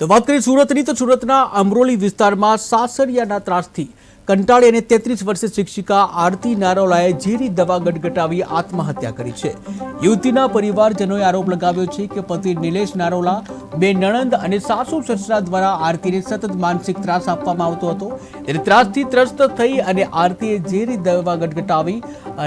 તો વાત કરીએ સુરતની, તો સુરતના અમરોલી વિસ્તારમાં સાસરિયાના ત્રાસથી કંટાળી અને તેત્રીસ વર્ષીય શિક્ષિકા આરતી નારોલાએ ઝેરી દવા ગટગટાવી આત્મહત્યા કરી છે. યુવતીના પરિવારજનોએ આરોપ લગાવ્યો છે કે પતિ નિલેશ નારોલા, બે નણંદ અને સાસુ સસરા દ્વારા આરતીને સતત માનસિક ત્રાસ આપવામાં આવતો હતો. ત્યારે ત્રાસથી ત્રસ્ત થઈ અને આરતીએ ઝેરી દવા ગટગટાવી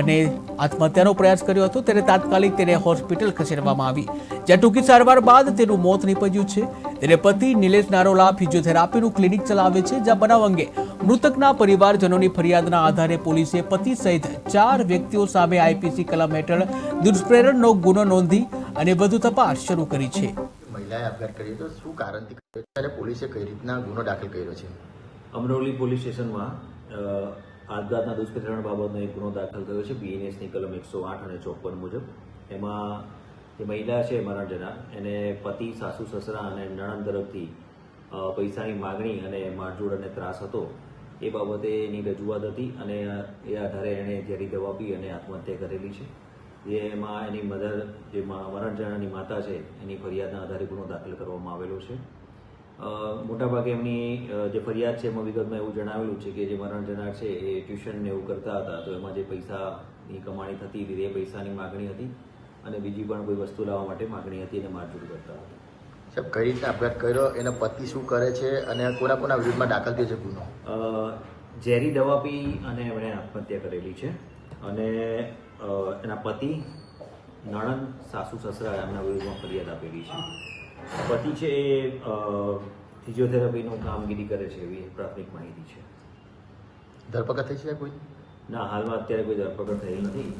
અને આત્મહત્યાનો પ્રયાસ કર્યો હતો. તેને તાત્કાલિક તેને હોસ્પિટલ ખસેડવામાં આવી. જ્યાં ટૂંકી સારવાર બાદ તેનું મોત નીપજ્યું છે. તેને પતિ નિલેશ નારોલા ફિઝિયોથેરાપીનું ક્લિનિક ચલાવે છે જ્યાં બનાવ અંગે મૃતકના પરિવારજનોની ફરિયાદના આધારે પોલીસે પતિ સહિત ચાર વ્યક્તિઓ સામે આઈપીસી કલમ હેઠળ દુષ્પ્રેરણનો ગુનો નોંધી અને વધુ તપાસ શરૂ કરી છે. મહિલાએ આપઘાત કર્યો તો શું કારણથી કર્યો છે અને પોલીસે કઈ રીતના ગુનો દાખલ કર્યો છે? અમરોલી પોલીસ સ્ટેશનમાં આપઘાતના દુષ્પ્રેરણા બાબતનો એક ગુનો દાખલ થયો છે બીએનએસની કલમ એકસો આઠ અને ચોપન મુજબ. એમાં જે મહિલા છે મરણ જનાર એને પતિ, સાસુ, સસરા અને નણંદ તરફથી પૈસાની માગણી અને મારજોડ અને ત્રાસ હતો. એ બાબતે એની રજૂઆત હતી અને એ આધારે એણે ઝેરી દવા પી અને આત્મહત્યા કરેલી છે. જેમાં એની મધર જે મરણ જનારની માતા છે, એની ફરિયાદના આધારે ગુનો દાખલ કરવામાં આવેલો છે. મોટાભાગે એમની જે ફરિયાદ છે એમાં વિગતમાં એવું જણાવેલું છે કે જે મરણ જનાર છે એ ટ્યુશન ને એવું કરતા હતા, તો એમાં જે પૈસાની કમાણી થતી હતી તે પૈસાની માગણી હતી અને બીજી પણ કોઈ વસ્તુ લાવવા માટે માગણી હતી અને મારઝૂડ કરતા હતા. સાહેબ કઈ રીતે આપઘાત કર્યો? એનો પતિ શું કરે છે? અને કોના કોના વિરુદ્ધમાં દાખલ થયો છે ગુનો? ઝેરી દવા પી અને એમણે આત્મહત્યા કરેલી છે. અને એના પતિ નણંદ સાસુ સસરા એમના વિરુદ્ધમાં ફરિયાદ આપેલી છે. પતિ છે એ ફિઝિયોથેરાપીનું કામગીરી કરે છે એવી પ્રાથમિક માહિતી છે. ધરપકડ થઈ છે કોઈ? ના હાલમાં અત્યારે કોઈ ધરપકડ થયેલ નથી.